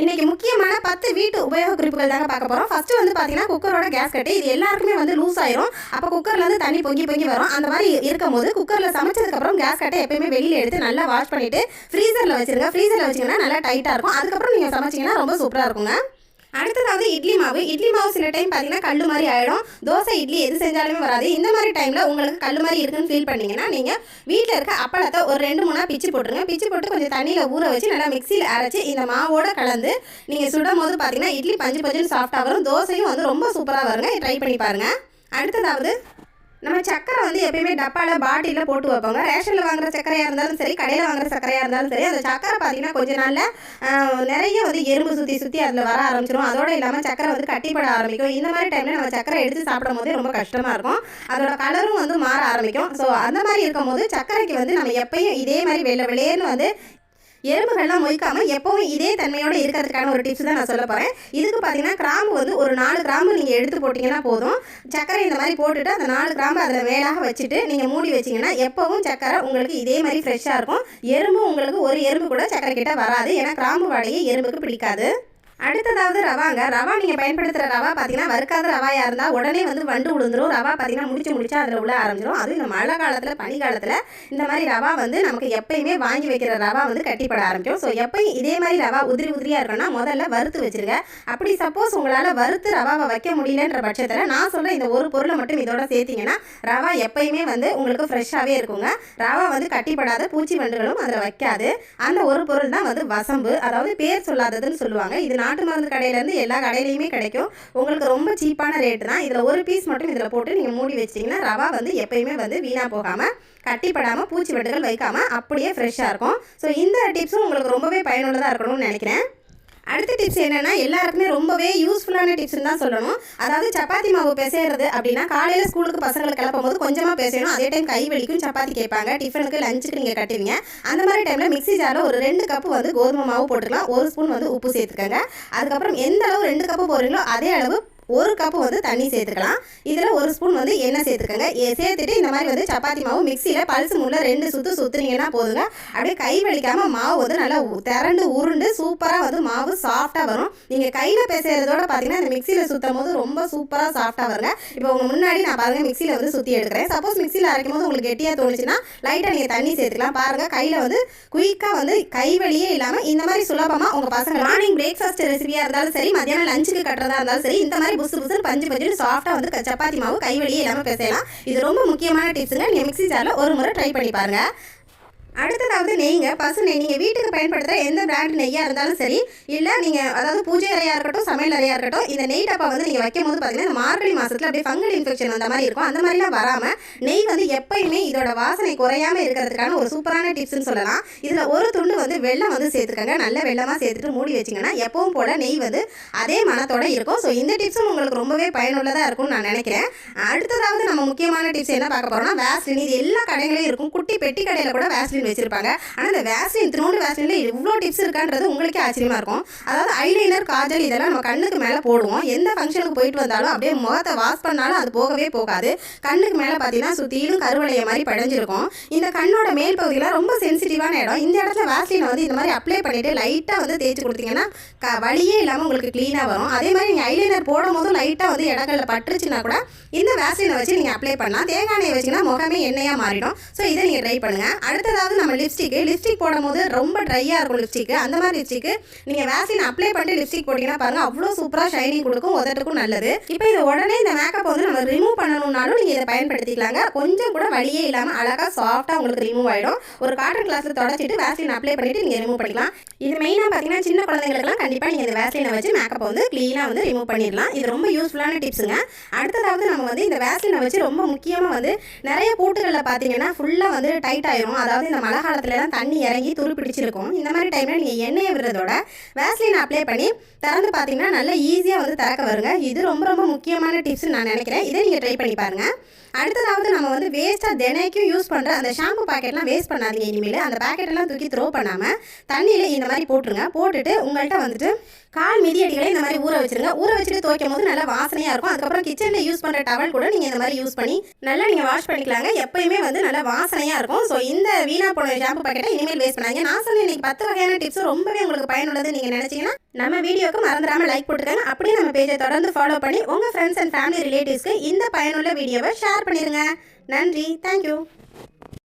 இன்னைக்கு முக்கியமான பத்து வீட்டு உபயோக குறிப்புகள் தாங்க பார்க்க போகிறோம் ஃபர்ஸ்ட் வந்து பார்த்தீங்கன்னா குக்கரோட கேஸ் கட்டு. இது எல்லாருக்குமே வந்து லூஸ் ஆயிரும். அப்போ குக்கர்ல இருந்து தண்ணி பொங்கி பொங்கி வரும். அந்த மாதிரி இருக்கும் போது குக்கரில் சமைச்சதுக்கப்புறம் கேஸ் கட்டை எப்பயுமே வெளியில் எடுத்து நல்லா வாஷ் பண்ணிட்டு ஃப்ரீசரில் வச்சிருங்க. ஃப்ரீசரில் வச்சிங்கன்னா நல்லா டைட்டாக இருக்கும். அதுக்கப்புறம் நீங்கள் சமைச்சிங்கன்னா ரொம்ப சூப்பராக இருக்குங்க. அடுத்ததாவது இட்லி மாவு. இட்லி மாவு சில டைம் பார்த்தீங்கன்னா கல் மாதிரி ஆகிடும் தோசை இட்லி எது செஞ்சாலுமே வராது. இந்த மாதிரி டைமில் உங்களுக்கு கல் மாதிரி இருக்குன்னு ஃபீல் பண்ணிங்கன்னா நீங்கள் வீட்டில் இருக்க அப்பளத்தை ஒரு ரெண்டு மூணாக பிச்சு போட்டுருங்க. பிச்சு போட்டு கொஞ்சம் தண்ணியில் ஊற வச்சு நல்லா மிக்சியில் அரைச்சி இந்த மாவோட கலந்து நீங்கள் சுடும் போது பார்த்தீங்கன்னா இட்லி பஞ்சு பஞ்சுன்னு சாஃப்டாக வரும். தோசையும் வந்து ரொம்ப சூப்பராக வருங்க. ட்ரை பண்ணி பாருங்கள் அடுத்ததாவது நம்ம சக்கரை வந்து எப்பயுமே டப்பாவில் பாட்டிலில் போட்டு வைப்போங்க. ரேஷனில் வாங்குற சக்கரையாக இருந்தாலும் சரி கடையில் வாங்குற சக்கரையாக இருந்தாலும் சரி அந்த சக்கரை பார்த்தீங்கன்னா கொஞ்ச நாளில் நிறைய வந்து எறும்பு சுற்றி சுற்றி அதில் வர ஆரம்பிச்சிடும் அதோடு இல்லாமல் சக்கரை வந்து கட்டிப்பட ஆரம்பிக்கும். இந்த மாதிரி டைமில் நம்ம சக்கரை எடுத்து சாப்பிடும் போதே ரொம்ப கஷ்டமாக இருக்கும். அதோட கலரும் வந்து மாற ஆரம்பிக்கும். ஸோ அந்த மாதிரி இருக்கும் போது சக்கரைக்கு வந்து நம்ம எப்பயும் இதே மாதிரி வெள்ளை வெளியேன்னு வந்து எறும்புகள்லாம் மொய்க்காம எப்பவும் இதே தன்மையோட இருக்கிறதுக்கான ஒரு டிப்ஸ் தான் நான் சொல்ல போகிறேன் இதுக்கு பார்த்தீங்கன்னா கிராம்பு வந்து ஒரு நாலு கிராம்பு நீங்கள் எடுத்து போட்டிங்கன்னா போதும். சக்கரை இந்த மாதிரி போட்டுட்டு அந்த நாலு கிராம்பு அதில் மேலாக வச்சுட்டு நீங்கள் மூடி வச்சிங்கன்னா எப்பவும் சக்கரை உங்களுக்கு இதே மாதிரி ஃப்ரெஷ்ஷாக இருக்கும். எறும்பு உங்களுக்கு ஒரு எறும்பு கூட சக்கரை கிட்ட வராது. ஏன்னா கிராம்பு வாடகை எறும்புக்கு பிடிக்காது. அடுத்ததாவது ரவாங்க. ரவா நீங்கள் பயன்படுத்துகிற ரவா பார்த்தீங்கன்னா வறுக்காத ரவாயாக இருந்தால் உடனே வந்து வண்டு விழுந்துரும் ரவா பார்த்தீங்கன்னா முடிச்சு முடிச்சா அதில் உள்ள ஆரம்பிச்சிடும் அதுவும் இந்த மழை காலத்தில் பனி காலத்தில் இந்த மாதிரி ரவா வந்து நமக்கு எப்பயுமே வாங்கி வைக்கிற ரவா வந்து கட்டிப்பட ஆரம்பிக்கும். ஸோ எப்பயும் இதே மாதிரி ரவா உதிரி உதிரியாக இருக்குன்னா முதல்ல வறுத்து வச்சிருங்க. அப்படி சப்போஸ் உங்களால் வறுத்து ரவாவை வைக்க முடியலன்ற பட்சத்தில் நான் சொல்கிற இந்த ஒரு பொருளை மட்டும் இதோட சேர்த்தீங்கன்னா ரவா எப்பயுமே வந்து உங்களுக்கு ஃப்ரெஷ்ஷாகவே இருக்குங்க. ரவா வந்து கட்டிப்படாத பூச்சி வண்டுகளும் அதில் வைக்காது. அந்த ஒரு பொருள் தான் வந்து வசம்பு. அதாவது பேர் சொல்லாததுன்னு சொல்லுவாங்க. இதனால் நாட்டு மருந்து கடையிலேருந்து எல்லா கடையிலையுமே கிடைக்கும். உங்களுக்கு ரொம்ப சீப்பான ரேட்டு தான். இதில் ஒரு பீஸ் மட்டும் இதில் போட்டு நீங்கள் மூடி வச்சிங்கன்னா ரவா வந்து எப்பயுமே வந்து வீணாக போகாமல் கட்டிப்படாமல் பூச்சி வெட்டுகள் வைக்காமல் அப்படியே ஃப்ரெஷ்ஷாக இருக்கும். ஸோ இந்த டிப்ஸும் உங்களுக்கு ரொம்பவே பயனுள்ளதாக இருக்கணும்னு நினைக்கிறேன். அடுத்த டிப்ஸ் என்னென்னா எல்லாருக்குமே ரொம்பவே யூஸ்ஃபுல்லான டிப்ஸ்னு தான் சொல்லணும். அதாவது சப்பாத்தி மாவு பிசைறது அப்படின்னா காலையில் ஸ்கூலுக்கு பசங்களுக்கு கிளப்பும் போது கொஞ்சமாக பேசணும் அதே டைம் கை வலிக்கும் சப்பாத்தி கேட்பாங்க. டிஃபனுக்கு லஞ்சுக்கு நீங்கள் கட்டுவீங்க. அந்த மாதிரி டைமில் மிக்ஸி ஜாரில் ஒரு ரெண்டு கப்பு வந்து கோதுமை மாவு போட்டுக்கலாம். ஒரு ஸ்பூன் வந்து உப்பு சேர்த்துக்கோங்க. அதுக்கப்புறம் எந்த அளவு ரெண்டு கப்பு போடுறீங்களோ அதே அளவு ஒரு கப்பு வந்து தண்ணி சேர்த்துக்கலாம். இதில் ஒரு ஸ்பூன் வந்து எண்ணெய் சேர்த்துக்கோங்க. சேர்த்துட்டு இந்த மாதிரி வந்து சப்பாத்தி மாவு மிக்சியில் பல்ஸ் முள்ள ரெண்டு சுற்று சுற்றுனீங்கன்னா போதுங்க. அப்படியே கை வலிக்காமல் மாவு வந்து நல்லா திரண்டு உருண்டு சூப்பராக வந்து மாவு சாஃப்டாக வரும். நீங்கள் கையில் பேசுகிறதோட பார்த்தீங்கன்னா இந்த மிக்சியில் சுற்றும் போது ரொம்ப சூப்பராக சாஃப்டாக வருங்க. இப்போ உங்கள் முன்னாடி நான் பாருங்க மிக்சியில் வந்து சுற்றி எடுக்கிறேன். சப்போஸ் மிக்சியில் அரைக்கும் போது உங்களுக்கு கெட்டியாக தோணுச்சுன்னா லைட்டாக நீங்கள் தண்ணி சேர்த்துக்கலாம். பாருங்கள் கையில் வந்து குயிக்காக வந்து கை வலியே இல்லாமல் இந்த மாதிரி சுலபமாக உங்கள் பசங்க மார்னிங் பிரேக்ஃபாஸ்ட் ரெசிபியாக இருந்தாலும் சரி மத்தியானம் லஞ்சுக்கு கட்டுறதா இருந்தாலும் சரி இந்த மாதிரி புசு புசு பஞ்சு பஞ்சு சாஃப்டாக வந்து சப்பாத்தி மாவு கை வழியே இல்லாமல் பேசலாம். இது ரொம்ப முக்கியமான டிப்ஸுங்க நீங்கள் மிக்ஸி ஜாரில் ஒரு முறை ட்ரை பண்ணி பாருங்க. அடுத்ததாவது நெய்ங்க பசு நெய் நீங்கள் வீட்டுக்கு பயன்படுத்துகிற எந்த பிராண்ட் நெய்யாக இருந்தாலும் சரி இல்லை நீங்கள் அதாவது பூஜை அறையாக இருக்கட்டும் சமையல் அறையாக இருக்கட்டும் இந்த நெய் டப்பா வந்து நீங்கள் வைக்கும் போது பார்த்தீங்கன்னா இந்த மார்கழி மாதத்தில் அப்படியே ஃபங்கல் இன்ஃபெக்ஷன் அந்த மாதிரி இருக்கும். அந்த மாதிரிலாம் வராமல் நெய் வந்து எப்பயுமே இதோட வாசனை குறையாம இருக்கிறதுக்கான ஒரு சூப்பரான டிப்ஸ்னு சொல்லலாம். இதில் ஒரு துண்டு வந்து வெள்ளம் வந்து சேர்த்துக்கங்க. நல்ல வெள்ளமாக சேர்த்துட்டு மூடி வச்சிங்கன்னா எப்பவும் போல் நெய் வந்து அதே மனத்தோட இருக்கும். ஸோ இந்த டிப்ஸும் உங்களுக்கு ரொம்பவே பயனுள்ளதாக இருக்கும்னு நான் நினைக்கிறேன். அடுத்ததாவது நம்ம முக்கியமான டிப்ஸ் என்ன பார்க்க போகிறோம்னா வேஸ்லின் இது எல்லா கடைகளையும் இருக்கும். குட்டி பெட்டி கடையில் கூட வேஸ்லின் வச்சிருப்பாங்க. ஆனால் அந்த வேஸ்லின் திருநோண்டு வேஸ்லின்ல இவ்வளோ டிப்ஸ் இருக்கான்றது உங்களுக்கே ஆச்சரியமா இருக்கும். அதாவது ஐலைனர் காஜல் இதெல்லாம் நம்ம கண்ணுக்கு மேலே போடுவோம். எந்த ஃபங்க்ஷனுக்கு போயிட்டு வந்தாலும் அப்படியே முகத்தை வாஷ் பண்ணாலும் அது போகவே போகாது. கண்ணுக்கு மேலே பார்த்தீங்கன்னா சுற்றிலும் கருவளைய மாதிரி படைஞ்சிருக்கும். இந்த கண்ணோட மேல் பகுதியில் ரொம்ப சென்சிட்டிவான இடம். இந்த இடத்துல வேஸ்லினை வந்து இந்த மாதிரி அப்ளை பண்ணிட்டு லைட்டாக வந்து தேய்ச்சி கொடுத்தீங்கன்னா க வழியே இல்லாமல் உங்களுக்கு க்ளீனாக வரும். அதே மாதிரி நீங்கள் ஐலைனர் போடும் போதும் லைட்டாக வந்து இடங்கள்ல பட்டுருச்சுன்னா கூட இந்த வேஸ்லினை வச்சு நீங்கள் அப்ளை பண்ணலாம். தேங்காய் எண்ணெயை வச்சிங்கன்னா முகமே எண்ணெயாக மாறிடும். ஸோ இதை நீங்கள் ட்ரை பண்ணுங்கள் அதாவது நம்ம லிப்ஸ்டிக்கு லிப்ஸ்டிக் போடும் போது ரொம்ப ட்ரையாக இருக்கும் லிப்ஸ்டிக்கு அந்த மாதிரி லிப்ஸ்டிக்கு நீங்கள் வேஸ்லின் அப்ளை பண்ணிட்டு லிப்ஸ்டிக் போட்டிங்கன்னா பாருங்கள் அவ்வளோ சூப்பராக ஷைனிங் கொடுக்கும் உதட்டுக்கும் நல்லது. இப்போ இது உடனே இந்த மேக்கப் வந்து நம்ம ரிமூவ் பண்ணணும்னாலும் நீங்கள் இதை பயன்படுத்திக்கலாங்க. கொஞ்சம் கூட வழியே இல்லாமல் அழகாக சாஃப்டாக உங்களுக்கு ரிமூவ் ஆகிடும் ஒரு காட்டன் கிளாஸில் தொடச்சிட்டு வேஸ்லின் அப்ளை பண்ணிட்டு நீங்கள் ரிமூவ் பண்ணிக்கலாம். இது மெயினாக பார்த்தீங்கன்னா சின்ன குழந்தைங்களுக்குலாம் கண்டிப்பாக நீங்கள் இந்த வேஸ்லினை வச்சு மேக்கப் வந்து க்ளீனாக வந்து ரிமூவ் பண்ணிடலாம். இது ரொம்ப யூஸ்ஃபுல்லான டிப்ஸுங்க அடுத்ததாவது நம்ம வந்து இந்த வேஸ்லினை வச்சு ரொம்ப முக்கியமாக வந்து நிறைய பூட்டுகளில் பார்த்தீங்கன்னா ஃபுல்லாக வந்து டைட் ஆயிரும். அதாவது இந்த மழை காலத்துலலாம் தண்ணி இறங்கி துரு பிடிச்சிருக்கும். இந்த மாதிரி டைமில் நீங்கள் எண்ணெயை விடுறதோட வேஸ்லின் அப்ளை பண்ணி திறந்து பார்த்தீங்கன்னா நல்லா ஈஸியாக வந்து திறக்க வருங்க. இது ரொம்ப ரொம்ப முக்கியமான டிப்ஸ் நான் நினைக்கிறேன். இதை நீங்கள் ட்ரை பண்ணி பாருங்க. அடுத்ததாவது நம்ம வந்து வேஸ்ட்டாக தினைக்கும் யூஸ் பண்ணுற அந்த ஷாம்பு பாக்கெட்லாம் வேஸ்ட் பண்ணாதீங்க இனிமேல். அந்த பாக்கெட்டெல்லாம் தூக்கி த்ரோ பண்ணாமல் தண்ணியில் இந்த மாதிரி போட்டுருங்க. போட்டுட்டு உங்கள்கிட்ட வந்துட்டு கால் மிதியடிகளை இந்த மாதிரி ஊற வச்சிருங்க. ஊற வச்சுட்டு துவைக்கும் போது நல்லா வாசனையாக இருக்கும். அதுக்கப்புறம் கிச்சனில் யூஸ் பண்ணுற டவல் கூட நீங்கள் இந்த மாதிரி யூஸ் பண்ணி நல்லா நீங்கள் வாஷ் பண்ணிக்கலாங்க. எப்பயுமே வந்து நல்லா வாசனையாக இருக்கும். ஸோ இந்த வீணா போன ஷாம்பு பாக்கெட்டை இனிமேல் வேஸ்ட் பண்ணாங்க நான் சொன்ன இன்னைக்கு பத்து வகையான டிப்ஸ் ரொம்பவே உங்களுக்கு பயனுள்ளது நீங்கள் நினச்சிங்கன்னா நம்ம வீடியோக்கு மறந்துடாம லைக் போட்டுருக்காங்க அப்படியே நம்ம பேஜை தொடர்ந்து ஃபாலோ பண்ணி உங்கள் ஃப்ரெண்ட்ஸ் அண்ட் ஃபேமிலி ரிலேட்டிவ்ஸ்க்கு இந்த பயனுள்ள வீடியோவை ஷேர் பண்ணிடுங்க நன்றி. தேங்க்யூ